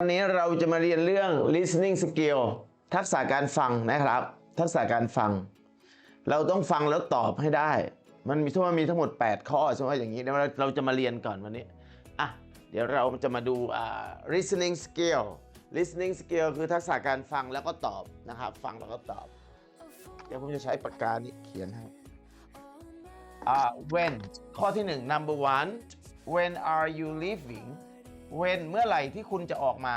วันนี้เราจะมาเรียนเรื่อง listening skill ทักษะการฟังนะครับ ทักษะการฟัง เราต้องฟังแล้วตอบให้ได้ มันมีทั้งมดมีทั้งหมด 8 ข้อใช่ไหมอย่างนี้เดี๋ยวเราเราจะมาเรียนก่อนวันนี้อะเดี๋ยวเราจะมาดูอ่า listening skill listening skill คือทักษะการฟังแล้วก็ตอบนะครับ ฟังแล้วก็ตอบ เดี๋ยวผมจะใช้ปากกานี้เขียนให้อ่า when ข้อที่หนึ่ง number one when are you leaving when เมื่อไหร่ที่คุณจะออกมา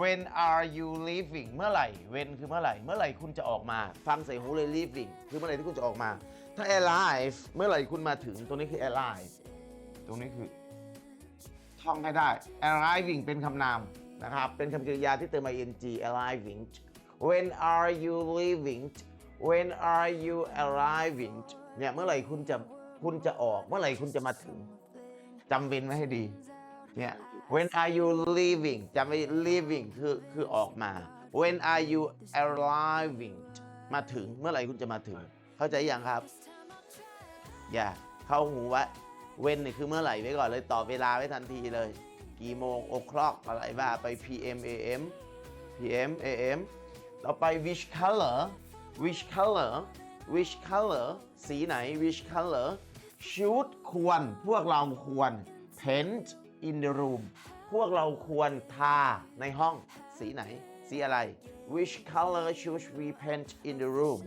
when are you leaving เมื่อไหร่ when คือเมื่อไหร่ เมื่อไหร่คุณจะออกมา ฟังใส่หูเลย leaving คือเมื่อไหร่ที่คุณจะออกมา ถ้า arrive เมื่อไหร่คุณมาถึงตัวนี้คือ arrive ตรงนี้คือ ท่องให้ได้ arriving เป็นคำนามนะครับ เป็นคำกริยาที่เติมมา ing arriving when are you leaving when are you arriving เนี่ย เมื่อไหร่คุณจะ คุณจะออก เมื่อไหร่คุณจะมาถึงจำเป็นไว้ให้ดี เนี่ย when are you leaving จำไว้ leaving คือคือออกมา when are you arriving มาถึงเมื่อไหร่คุณจะมาถึง เข้าใจยังครับ อย่าเข้าหูไว้เว้นนี่คือเมื่อไหร่ไว้ก่อนเลยตอบเวลาไว้ทันทีเลย กี่โมง o'clock อะไรบ้าไป PM AM PM AM เราไป which color which color which color สีไหน which color should ควร พวกเราควร paint in the room พวกเราควรทาในห้องสีไหน สีอะไร which color should we paint in the room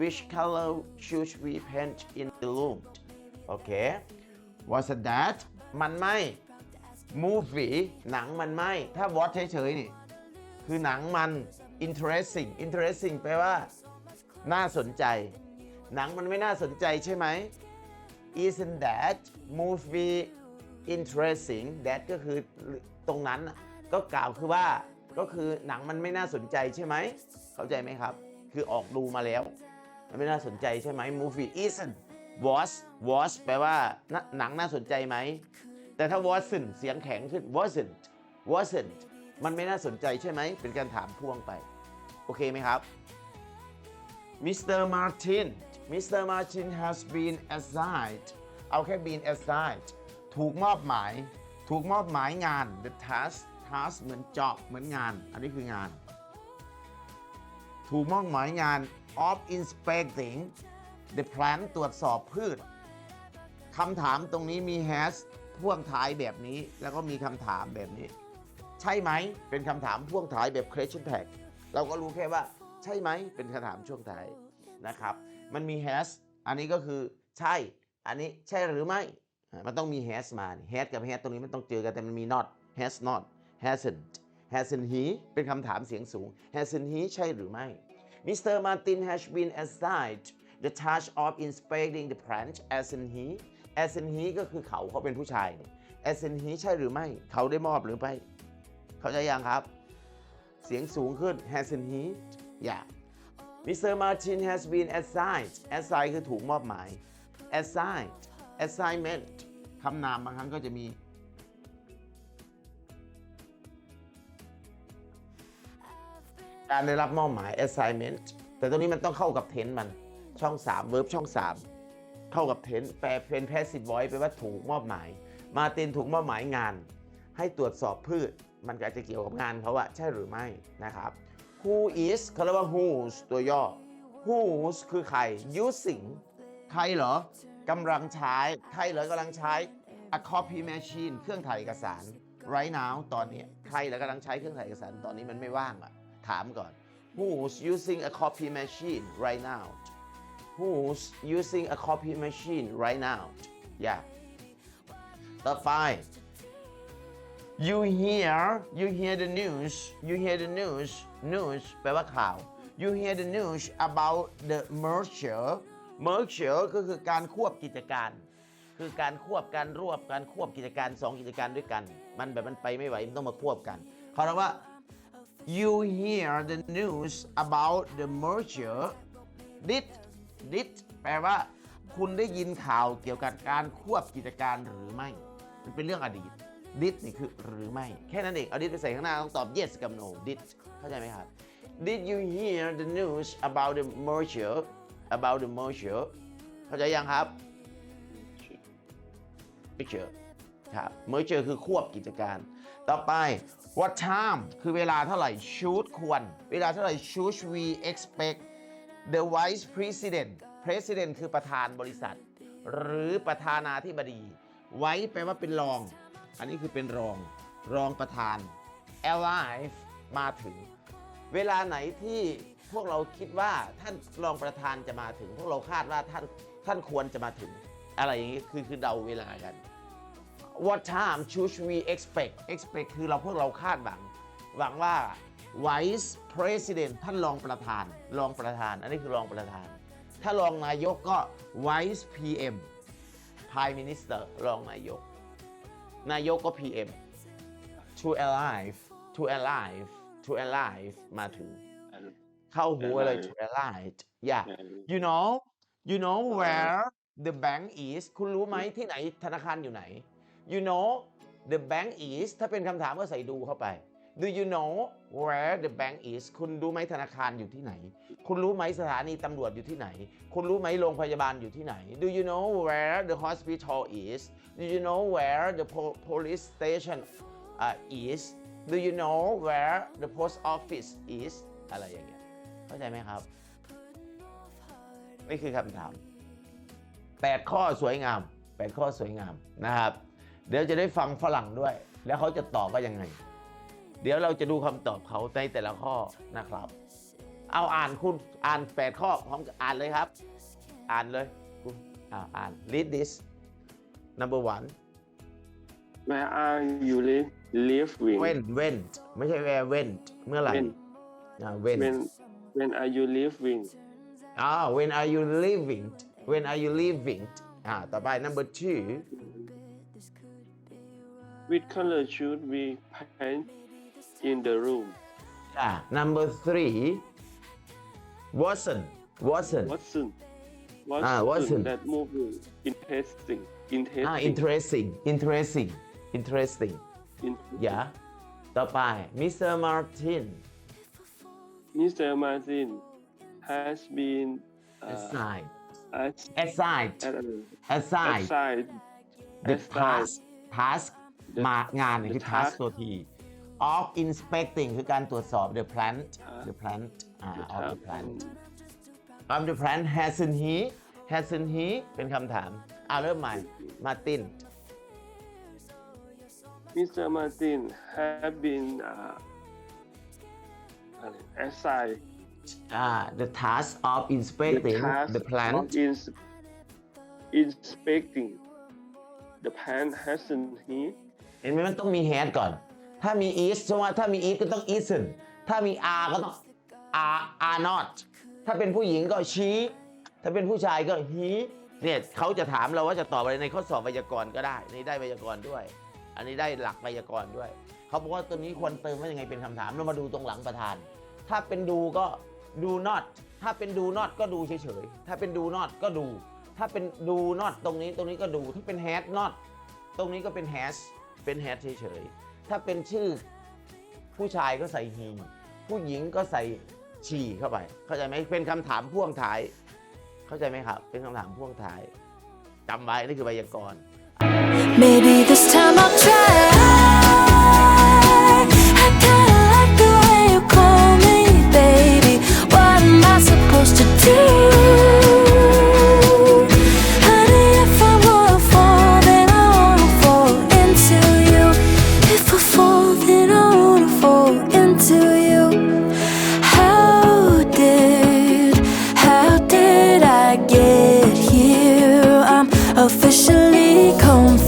which color should we paint in the room โอเค what's that มันไม่ movie หนังมันไม่ ถ้า what เฉยๆนี่ คือหนังมัน interesting interesting แปลว่า น่าสนใจ หนังมันไม่น่าสนใจใช่ไหม isn't that movie interesting that ก็คือตรงนั้นก็กล่าวคือว่าก็คือหนังมันไม่น่าสนใจใช่ไหม เข้าใจไหมครับ คือออกดูมาแล้ว มันไม่น่าสนใจใช่ไหม movie isn't was was แปลว่าหนังน่าสนใจไหม แต่ถ้า wasn't เสียงแข็งขึ้น wasn't wasn't มันไม่น่าสนใจใช่ไหม เป็นการถามพ่วงไป โอเคไหมครับ Mr. Martin Mr. Martin has been assigned เอาแค่ been assigned ถูกมอบหมาย ถูกมอบหมายงาน the task task เหมือน job เหมือนงาน อันนี้คืองาน ถูกมอบหมายงาน of inspecting the plant ตรวจสอบพืชคำถามตรงนี้มี has พ่วงท้ายแบบนี้แล้วก็มีคำถามแบบนี้ ใช่ไหมเป็นคำถามพ่วงท้ายแบบ question tag เราก็รู้แค่ว่า ใช่ไหมเป็นคำถามช่วงท้ายนะครับ มันมี has อันนี้ก็คือใช่ อันนี้ใช่หรือไม่ มันต้องมี has มา has กับ has ตรงนี้มันต้องเจอกันแต่มันมี not has not hasn't hasn't he เป็นคำถามเสียงสูง hasn't he ใช่หรือไม่ Mr. Martin has been assigned the task of inspecting the plant hasn't he hasn't he ก็คือเขาเขาเป็นผู้ชาย hasn't he ใช่หรือไม่เขาได้มอบหรือไม่เขาใจยังครับ เสียงสูงขึ้น hasn't he อย่า Mr. Martin has been assigned assigned คือถูกมอบหมาย assigned assignment คำนามบางครั้งก็จะมี การได้รับมอบหมาย assignment แต่ตรงนี้มันต้องเข้ากับ tense มันช่อง 3 verb ช่อง 3 เข้ากับ tense แปลเป็น passive voice แปลว่าถูกมอบหมาย มาตินถูกมอบหมายงาน ให้ตรวจสอบพืช มันก็อาจจะเกี่ยวกับงานเขาอะใช่หรือไม่นะครับ who is เขาเรียกว่า who's ตัวย่อ who's คือใคร using ใครเหรอ กำลังใช้ใครเหรอกำลังใช้ a copy machine เครื่องถ่ายเอกสาร right now ตอนนี้ใครเหรอกำลังใช้เครื่องถ่ายเอกสารตอนนี้มันไม่ว่างอะถามก่อน who's using a copy machine right now who's using a copy machine right now yeah ต่อไป you hear you hear the news you hear the news news แปลว่าข่าว you hear the news about the merger merger ก็คือการควบกิจการ คือการควบการรวบการควบกิจการสองกิจการด้วยกัน มันแบบมันไปไม่ไหวมันต้องมาควบกันเขาเรียกว่า you hear the news about the merger did did แปลว่า คุณได้ยินข่าวเกี่ยวกับการควบกิจการหรือไม่ มันเป็นเรื่องอดีต did นี่คือหรือไม่ แค่นั้นเองเอา did ไปใส่ข้างหน้าต้องตอบ yes กับ no did เข้าใจไหมครับ did you hear the news about the merger about the merger เข้าใจยังครับ merger ครับ merger คือควบกิจการ ต่อไป what time คือเวลาเท่าไหร่ should ควร เวลาเท่าไหร่ should we expect the vice president president คือประธานบริษัท หรือประธานาธิบดี ไว้แปลว่าเป็นรอง อันนี้คือเป็นรองรองประธาน arrive มาถึง เวลาไหนที่ พวกเราคิดว่าท่านรองประธานจะมาถึง พวกเราคาดว่าท่านท่านควรจะมาถึง อะไรอย่างนี้คือคือเดาเวลากัน What time should we expect expect คือเราพวกเราคาดหวัง หวังว่า Vice President ท่านรองประธานรองประธาน อันนี้คือรองประธาน ถ้ารองนายกก็ Vice PM Prime Minister รองนายก นายกก็ PM to alive to alive to alive มาถึง เข้าหูอะไร Alive to alive yeah you know you know where the bank is คุณรู้ไหมที่ไหนธนาคารอยู่ไหน you know the bank is ถ้าเป็นคำถามก็ใส่ดูเข้าไป do you know where the bank is คุณรู้ไหมธนาคารอยู่ที่ไหน คุณรู้ไหมสถานีตำรวจอยู่ที่ไหน คุณรู้ไหมโรงพยาบาลอยู่ที่ไหน do you know where the hospital is do you know where the po- police station uh, is do you know where the post office is อะไรอย่างเงี้ย เข้าใจไหมครับนี่คือคำถาม 8 ข้อสวยงาม 8 ข้อสวยงามนะครับ เดี๋ยวจะได้ฟังฝรั่งด้วย แล้วเขาจะตอบว่ายังไง เดี๋ยวเราจะดูคำตอบเขาในแต่ละข้อนะครับ เอาอ่านคุณอ่าน 8 ข้อพร้อมกันอ่านเลยครับ อ่านเลยคุณอ่าอ่าน read this number one Where are you li- living when went ไม่ใช่ where went เมื่อไหร่ When อ่า when when when are you living อ่า when are you leaving when are you leaving อ่า ต่อไป number two Which color should we paint in the room อ่า number three wasn't wasn't Watson Ah, Watson. that movie interesting interesting อ่า interesting interesting interesting In- yeah ต่อไป Mr. Martin Mr. Martin has been uh, aside as- aside uh, aside aside the aside task task The- มางานเนี่ย the คือ task task ตัวที of inspecting คือการตรวจสอบ the plant Task the plant อ่า the of the task plant of the plant hasn't he hasn't he เป็นคำถามเอาเริ่มใหม่ Martin Mr. Martin have been uh, assigned อ่า the task of inspecting task the plant of ins- inspecting the plant hasn't he เห็นไหมมันต้องมี head ก่อน ถ้ามี is ใช่ไหมถ้ามี is ก็ต้อง isn't ถ้ามี are ก็ต้อง are are not ถ้าเป็นผู้หญิงก็ she ถ้าเป็นผู้ชายก็ he เนี่ยเขาจะถามเราว่าจะตอบอะไรในข้อสอบไวยากรณ์ก็ได้ นี่ได้ไวยากรณ์ด้วย อันนี้ได้หลักไวยากรณ์ด้วย เขาบอกว่าตัวนี้ควรเติมว่ายังไงเป็นคำถามเรามาดูตรงหลังประธาน ถ้าเป็นดูก็ do not ถ้าเป็น do not ก็ดูเฉยๆ ถ้าเป็น do not ก็ดู ถ้าเป็น do not ตรงนี้ตรงนี้ก็ดู ถ้าเป็น has not ตรงนี้ก็เป็น has เป็น has เฉยๆ ถ้าเป็นชื่อ ผู้ชายก็ใส่ he ผู้หญิงก็ใส่ she เข้าไป เข้าใจไหมเป็นคำถามพ่วงท้าย เข้าใจไหมครับ เป็นคำถามพ่วงท้ายจำไว้นี่คือไวยากรณ์ Maybe this time I'll try.